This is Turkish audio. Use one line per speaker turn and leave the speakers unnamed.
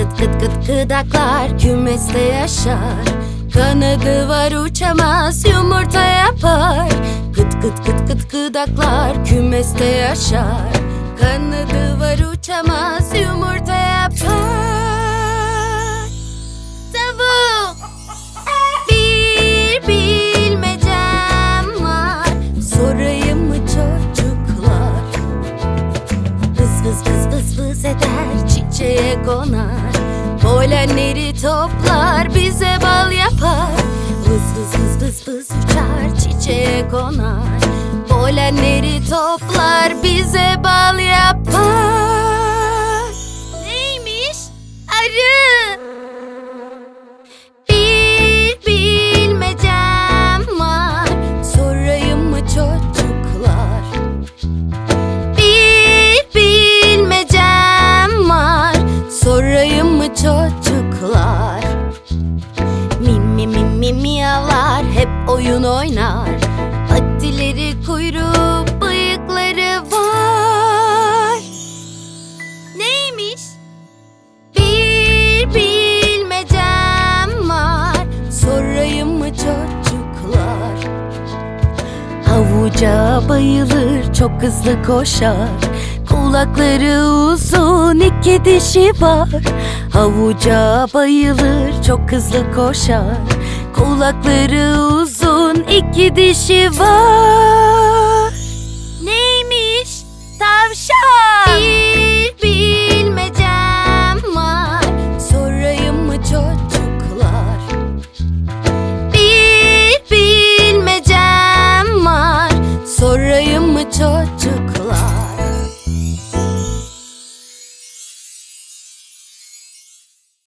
Gıt gıt gıt gıdaklar Kümeste yaşar. Kanadı var uçamaz Yumurta yapar. Gıt gıt gıt gıt gıdaklar Kümeste yaşar. Kanadı var uçamaz çiçeğe konar. Polenleri toplar bize bal yapar. Vız vız vız vız vız uçar çiçeğe konar. Polenleri toplar bize bal yapar Miyavlar Hep oyun oynar. Patileri kuyruğu bıyıkları var. Neymiş? Bir bilmecem var. Sorayım mı çocuklar? Havuca bayılır çok hızlı koşar. Kulakları uzun iki dişi var. Havuca bayılır çok hızlı koşar Kulakları uzun iki dişi var Neymiş? Tavşan Bir bilmecem var Sorayım mı çocuklar? Bir bilmecem var Sorayım mı çocuklar?